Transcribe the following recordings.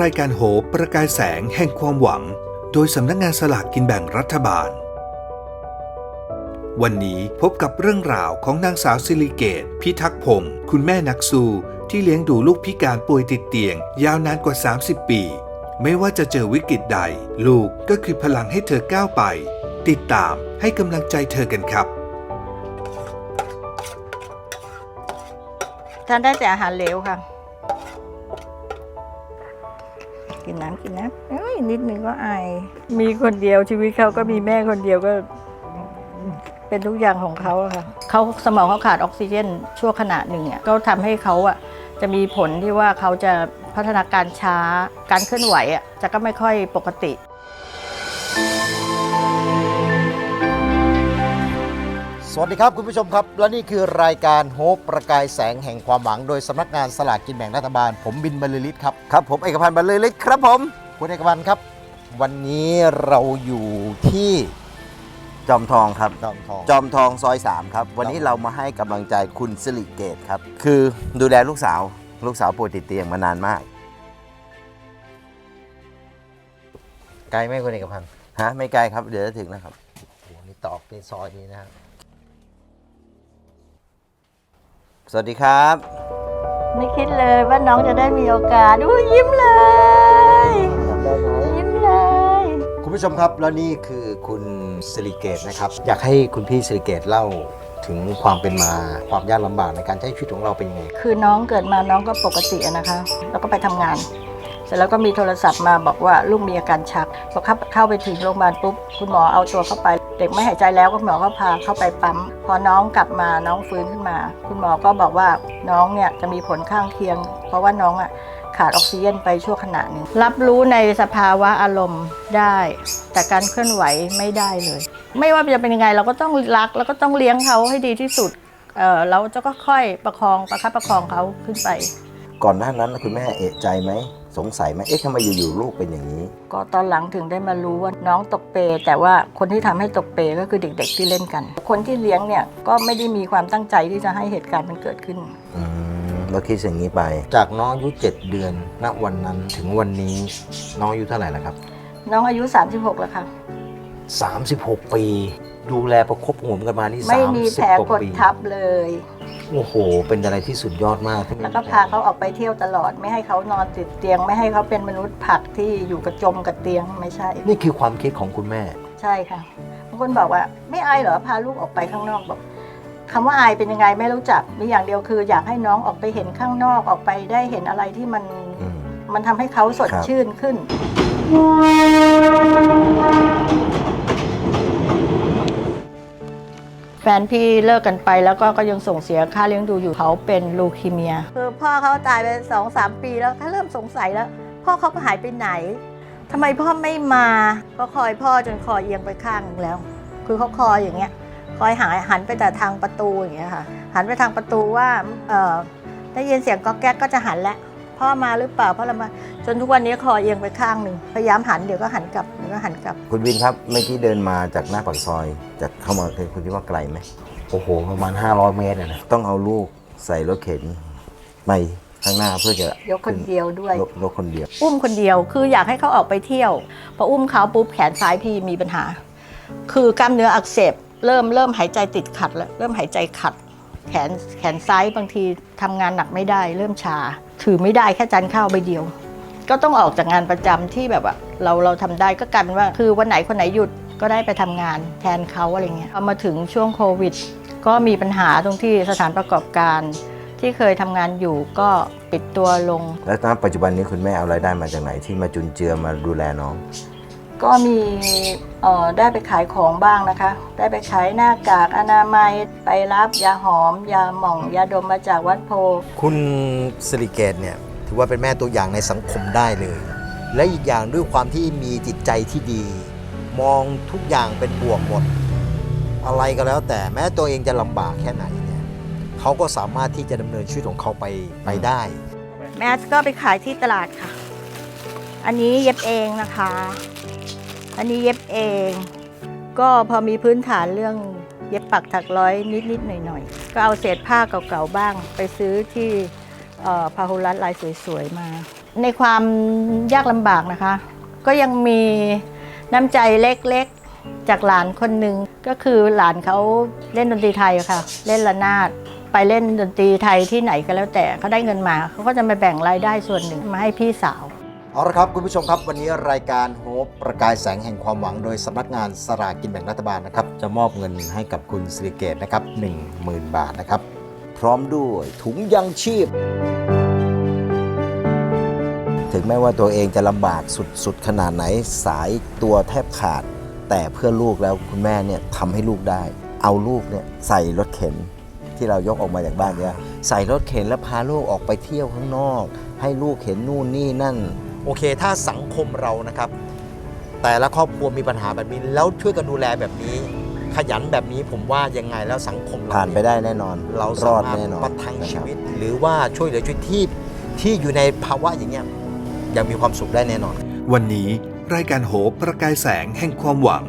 รายการโหนประกายแสงแห่งความหวัง โดยสำนักงานสลากกินแบ่งรัฐบาล วันนี้พบกับเรื่องราวของนางสาวสิริเกต พิทักษ์พงศ์คุณแม่นักสู้ที่เลี้ยงดูลูกพิการป่วยติดเตียง ยาวนานกว่า 30 ปี ไม่ว่าจะเจอวิกฤตใด ลูกก็คือพลังให้เธอก้าวไป ติดตามให้กำลังใจเธอกันครับทานได้แต่อาหารเหลวค่ะ กินน้ำกินน้ำเอ้ยนิดนึงก็ไอายมีคนเดียวชีวิตเขาก็มีแม่คนเดียวก็ เป็นทุกอย่างของเขาอะค่ะเขาสมองเขาขาดออกซิเจนชั่วขณะหนึ่งอะก็ทำให้เขาอะจะมีผลที่ว่าเขาจะพัฒนาการช้าการเคลื่อนไหวอะจะก็ไม่ค่อยปกติ สวัสดีครับคุณผู้ชมครับ และนี่คือรายการโฮปประกายแสงแห่งความหวัง โดยสำนักงานสลากกินแบ่งรัฐบาล ผมบินบรรลือฤทธิ์ครับครับผมเอกพันธ์บรรลือฤทธิ์ครับผมคุณเอกพันธ์ครับ วันนี้เราอยู่ที่จอมทองครับดอมทอง จอมทองซอย3ครับวันนี้เรามาให้กำลังใจคุณสิริเกตครับคือดูแลลูกสาว ลูกสาวป่วยติดเตียงมานานมากไกลไหมคุณเอกพันธ์ฮะไม่ไกลครับเดี๋ยวจะถึงนะครับโอ้โหนี่ตอกในซอยนี้นะครับ สวัสดีครับ ไม่คิดเลยว่าน้องจะได้มีโอกาสอุ้ยยิ้มเลย ยิ้มเลย คุณผู้ชมครับแล้วนี่คือคุณสิริเกตนะครับ อยากให้คุณพี่สิริเกตเล่าถึงความเป็นมาความยากลำบากในการใช้ชีวิตของเราเป็นยังไง คือน้องเกิดมาน้องก็ปกติอะนะคะ แล้วก็ไปทำงาน เสร็จแล้วก็มีโทรศัพท์มาบอกว่าลูกมีอาการชักพอเข้าเข้าไปถึงโรงพยาบาลปุ๊บคุณหมอเอาตัวเข้าไป เด็กไม่หายใจแล้วก็หมอก็พาเข้าไปปั๊ม พอน้องกลับมาน้องฟื้นขึ้นมา คุณหมอก็บอกว่าน้องเนี่ยจะมีผลข้างเคียง เพราะว่าน้องอะขาดออกซิเจนไปชั่วขณะหนึ่งรับรู้ในสภาวะอารมณ์ได้ แต่การเคลื่อนไหวไม่ได้เลย ไม่ว่าจะเป็นยังไงเราก็ต้องรักแล้วก็ต้องเลี้ยงเขาให้ดีที่สุดเออเราจะก็ค่อยประคองประคับประคองเขาขึ้นไป ก่อนหน้านั้นคุณแม่เอะใจไหม สงสัยไหมเอ๊ะทำไมอยู่ๆลูกเป็นอย่างนี้ ก็ตอนหลังถึงได้มารู้ว่าน้องตกเปรย์แต่ว่าคนที่ทำให้ตกเปรย์ก็คือเด็ก ๆ ที่เล่นกัน คนที่เลี้ยงเนี่ยก็ไม่ได้มีความตั้งใจที่จะให้เหตุการณ์มันเกิดขึ้นอืมเราคิดอย่างนี้ไป จากน้องอายุ 7 เดือนณวันนั้นถึงวันนี้น้องอายุเท่าไหร่แล้วครัน้องอายุ 36 แล้วค่ะบ36 ปี ดูแลประคบประหงมกันมานี่ไม่มีแผล30กว่าดปีทับเลย โอ้โห เป็นอะไรที่สุดยอดมากที่แล้วก็พาเขาออกไปเที่ยวตลอด ไม่ให้เขานอนติดเตียง ไม่ให้เขาเป็นมนุษย์ผักที่อยู่กระจมกับเตียงไม่ใช่ นี่คือความคิดของคุณแม่ ใช่ค่ะบางคนบอกว่า ไม่อายเหรอพาลูกออกไปข้างนอกบอกคำว่าอายเป็นยังไงไม่รู้จักมีอย่างเดียวคือ อยากให้น้องออกไปเห็นข้างนอกออกไปได้เห็นอะไรที่มันอืม มันทำให้เขาสดครับ ชื่นขึ้น แฟนพี่เลิกกันไปแล้วก็ก็ยังส่งเสียค่าเลี้ยงดูอยู่เขาเป็นลูคีเมีย คือพ่อเขาตายไปสองสามปีแล้วเขาเริ่มสงสัยแล้ว พ่อเขาหายไปไหนทำไมพ่อไม่มาก็คอยพ่อจนคอเอียงไปข้างหนึ่งแล้ว คือเขาคอยอย่างเงี้ย คอยหายหันไปแต่ทางประตูอย่างเงี้ยค่ะ หันไปทางประตูว่าเออได้ยินเสียงก๊อกแก๊กก็จะหันแล้ว พ่อมาหรือเปล่าพ่อเรามาจนทุกวันนี้คอเอียงไปข้างหนึ่งพยายามหันเดี๋ยวก็หันกลับเดี๋ยวก็หันกลับ คุณวินครับเมื่อกี้เดินมาจากหน้าปากซอยจะเข้ามาคือคุณคิดว่าไกลไหมโอ้โหประมาณ 500 เมตรอะนะต้องเอาลูกใส่รถเข็นไปข้างหน้าเพื่อจะยกคนเดียวด้วยรถรถคนเดียว อุ้มคนเดียวคืออยากให้เขาออกไปเที่ยวพออุ้มเขาปุ๊บแขนซ้ายพี่มีปัญหา คือกล้ามเนื้ออักเสบเริ่มเริ่มหายใจติดขัดแล้วเริ่มหายใจขัด แขนแขนซ้ายบางทีทำงานหนักไม่ได้ เริ่มชา ถือไม่ได้แค่จานข้าวใบเดียว ก็ต้องออกจากงานประจำที่แบบว่าเราเราทำได้ก็กลายเป็นว่า คือวันไหนคนไหนหยุดก็ได้ไปทำงานแทนเขาอะไรเงี้ยพอมาถึงช่วงโควิด ก็มีปัญหาตรงที่สถานประกอบการ ที่เคยทำงานอยู่ก็ปิดตัวลง แล้วณปัจจุบันนี้คุณแม่เอารายได้มาจากไหนที่มาจุนเจือมาดูแลน้อง ก็มีเอ่อได้ไปขายของบ้างนะคะ ได้ไปขายหน้ากากอนามัยไปรับยาหอม ยาหม่อง ยาดมมาจากวัดโพ คุณสิริเกตเนี่ยถือว่าเป็นแม่ตัวอย่างในสังคมได้เลย และอีกอย่างด้วยความที่มีจิตใจที่ดี มองทุกอย่างเป็นบวกหมด อะไรก็แล้วแต่แม้ตัวเองจะลำบากแค่ไหนเนี่ยเขาก็สามารถที่จะดำเนินชีวิตของเขาไปไปได้ แมสก็ไปขายที่ตลาดค่ะ อันนี้เย็บเองนะคะ อันนี้เย็บเอง ก็พอมีพื้นฐานเรื่องเย็บปักถักร้อยนิดๆหน่อยๆ ก็เอาเศษผ้าเก่าๆบ้าง ไปซื้อที่พาหุรัตลายสวยๆมา ในความยากลำบากนะคะ ก็ยังมีน้ำใจเล็กๆจากหลานคนหนึ่งก็คือหลานเขาเล่นดนตรีไทยค่ะ เล่นระนาดไปเล่นดนตรีไทยที่ไหนก็แล้วแต่เขาได้เงินมาเขาก็จะมาแบ่งรายได้ส่วนหนึ่งมาให้พี่สาว เอาละครับคุณผู้ชมครับวันนี้รายการโฮปประกายแสงแห่งความหวัง โดยสำนักงานสลากกินแบ่งรัฐบาลนะครับจะมอบเงินให้กับคุณสิริเกตนะครับ10,000 บาทนะครับ พร้อมด้วยถุงยังชีพ ถึงแม้ว่าตัวเองจะลำบากสุดๆ ขนาดไหนสายตัวแทบขาด แต่เพื่อลูกแล้วคุณแม่เนี่ยทำให้ลูกได้ เอาลูกเนี่ยใส่รถเข็นที่เรายกออกมาจากบ้านเนี่ยใส่รถเข็นแล้วพาลูกออกไปเที่ยวข้างนอก ให้ลูกเห็นนู่นนี่นั่น โอเค ถ้าสังคมเรานะครับ แต่ละครอบครัวมีปัญหาแบบนี้ แล้วช่วยกันดูแลแบบนี้ ขยันแบบนี้ผมว่ายังไงแล้วสังคมเราผ่านไปเยได้แน่นอน เรารสาอดมารถแน่นอนประทังนะครับชีวิต หรือว่าช่วยเหลือชีวิตที่ที่อยู่ในภาวะอย่างเงี้ยยังมีความสุขได้แน่นอน วันนี้รายการโหบประกายแสงแห่งความหวัง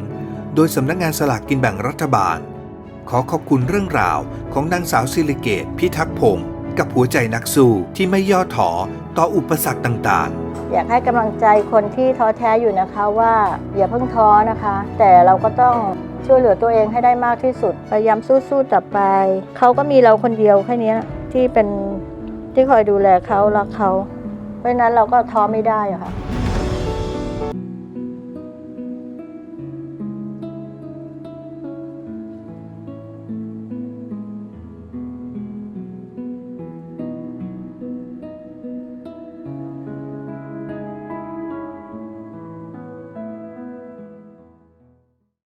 โดยสำนักงานสลากกินแบ่งรัฐบาล ขอขอบคุณเรื่องราวของนางสาวสิริเกตพิทักษ์พงศ์ กับหัวใจนักสู้ที่ไม่ย่อท้อต่ออุปสรรคต่างๆ อยากให้กำลังใจคนที่ท้อแท้อยู่นะคะว่าอย่าเพิ่งท้อนะคะ แต่เราก็ต้องช่วยเหลือตัวเองให้ได้มากที่สุดพยายามสู้ๆต่อไป เขาก็มีเราคนเดียวแค่นี้ที่เป็นที่คอยดูแลเขารักเขา เพราะนั้นเราก็ท้อไม่ได้อะค่ะ